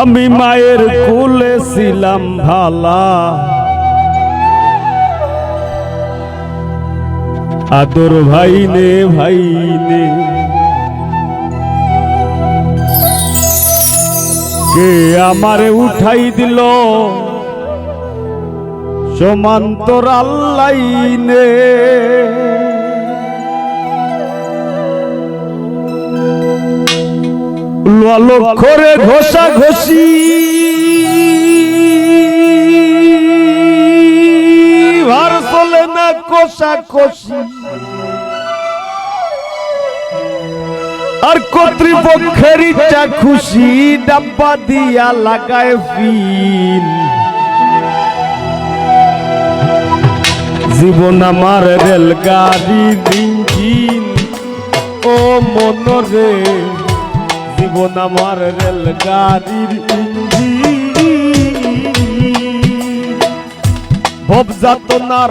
আমি মায়ের কুলে ছিলাম ভালা। আদর ভাই নে ভাই নে কে আমারে উঠাই দিল? সমান্তর আল্লাইনে লক্ষরে ঘষা ঘষি। ভার চলে না কষা কষি। আর কর্তৃপক্ষের ইচ্ছা খুশি ডাব্বা দিয়া লাগায় ফিল। জীবন আমার রেলগাড়ির ইঞ্জিন ও মনরে। জীবন আমার রেলগাড়ির ইঞ্জিন। ভব যাতনার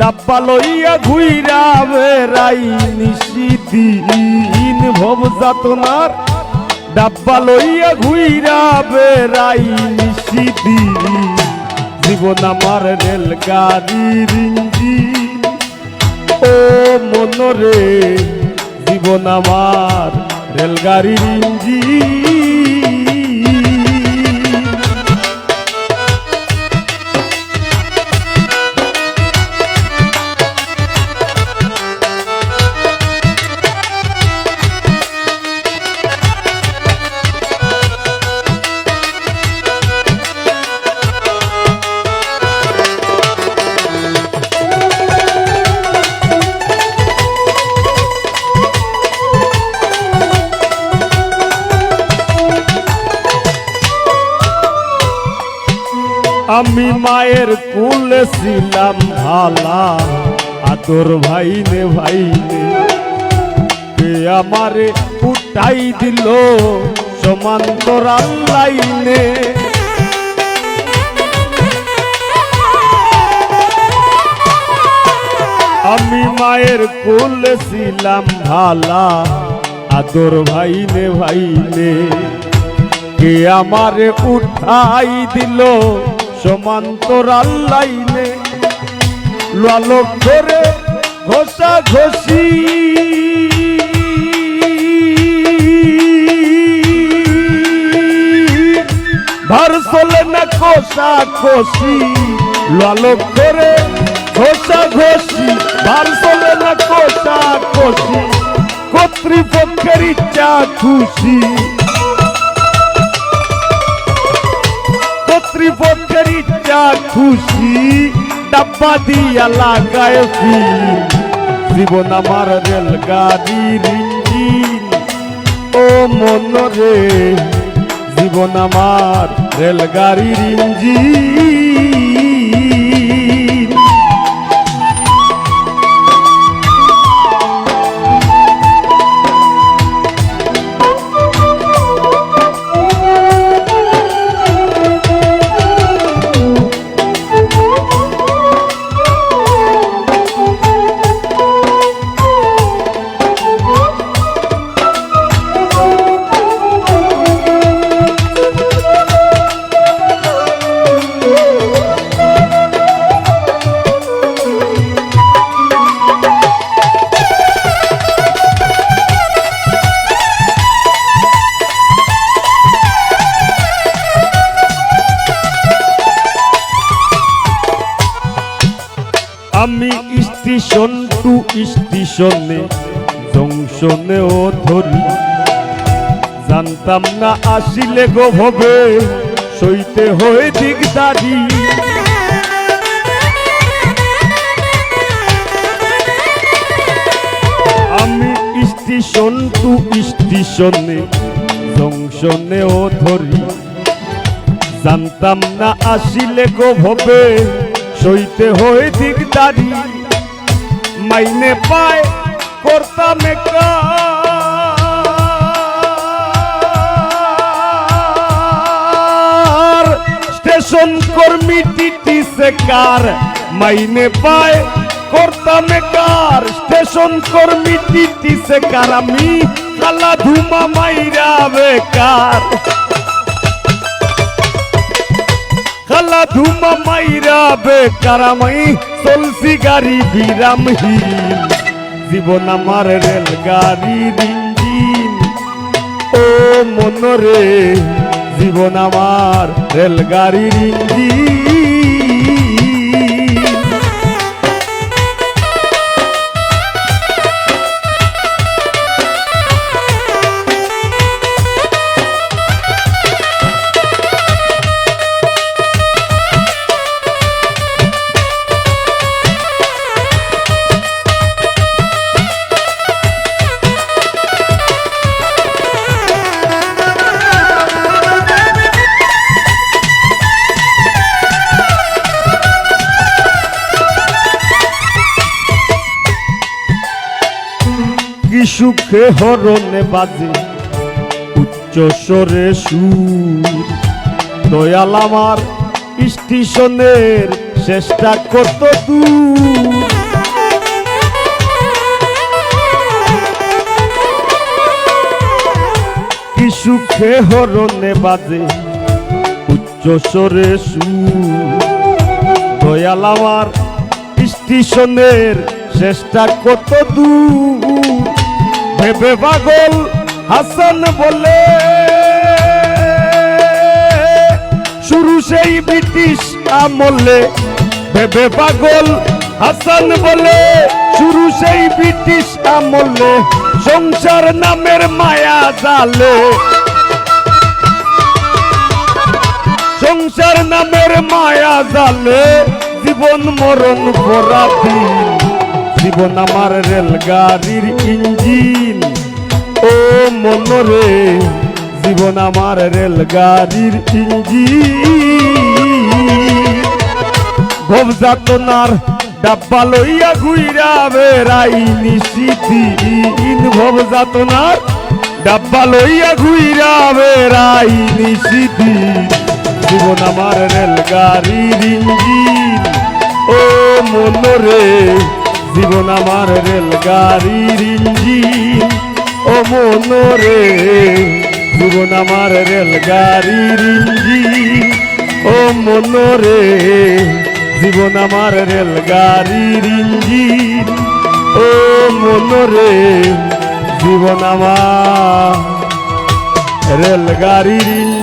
ডাব্বা লইয়া ঘুইরা বেড়াই নিশিদিন। ভব যাতনার ডাব্বা লইয়া ঘুইরা বেড়াই নিশিদিন। জীবন আমার রেলগাড়ির ইঞ্জিন। ও মনরে জীবন আমার রেলগাড়ির ইঞ্জিন। আমি মায়ের কুলে ছিলাম ভালা আদর ভাই নে ভাই নে কে আমারে উঠাই দিল সমান্তর লাইনে? আমি মায়ের কুলে ছিলাম ভালা আদর ভাই নে ভাই নে কে আমারে উঠাই দিল সমান্তর আল্লাইনে লালক ধরে ঘষা ঘষি। ভার চলে না কষা কষি লালক ধরে ঘষা ঘষি। ভার চলে না কষা কষি কর্তৃপক্ষের ইচ্ছা খুশি। খুশি ডাব্বা দিয়া লাগায় জীবন আমার রেলগাড়ির ইঞ্জিন। ও মনরে জীবন আমার রেলগাড়ির ইঞ্জিন। টু স্টেশনে, জংশনেও ধরি। জানতাম না আসিলে গো ভবে সইতে হয়ে দিগদারি। আমি স্টেশন টু স্টেশনে, জংশনেও ধরি। জানতাম না আসিলে গো ভবে সইতে হয়ে দিগদারি। মাইনে পায় করতাম কার স্টেশন কর্মী টিটি সেকার মাইনে পায় করতাম কার স্টেশন কর্মী টিটি সেকার, আমি কালা ধুমা মাইরা বেকার। ধুমা মাইরা বেকারামাই চলছি গাড়ি বিরামহীন জীবন আমার রেলগাড়ির ইঞ্জিন ও মনরে জীবন আমার রেলগাড়ির ইঞ্জিন সুখে হরণে বাজে। উচ্চ স্বরে সুর। দয়াল আমার স্টেশনের চেষ্টা কত দূর। সুখে হরণে বাজে। উচ্চ স্বরে সুর। দয়াল আমার স্টেশনের চেষ্টা কত দূর। ভেবে পাগল হাসান বলে। শুরু সেই ব্রিটিশ আমলে। ভেবে পাগল হাসান বলে, শুরু সেই ব্রিটিশ আমলে। সংসার নামের মায়া জালে। সংসার নামের মায়া জালে। জীবন মরণ পরাধী জীবন আমার রেলগাড়ির ইঞ্জিন। ও মনরে, জীবন আমার রেলগাড়ির ইঞ্জিন। ভব যাতনার ডাব্বা লইয়া ঘুইরা বেড়াই নিশিদিন ভব যাতনার ডাব্বা লইয়া ঘুইরা বেড়াই নিশিদিন জীবন আমার রেলগাড়ির ইঞ্জিন। ও মনরে জীবন আমার রেলগাড়ির ইঞ্জিন। ও মনরে, জীবন আমার রেলগাড়ির ইঞ্জিন। ও মনরে, জীবন আমার রেলগাড়ির ইঞ্জিন। ও মনরে, জীবন আমার রেলগাড়ির ইঞ্জিন।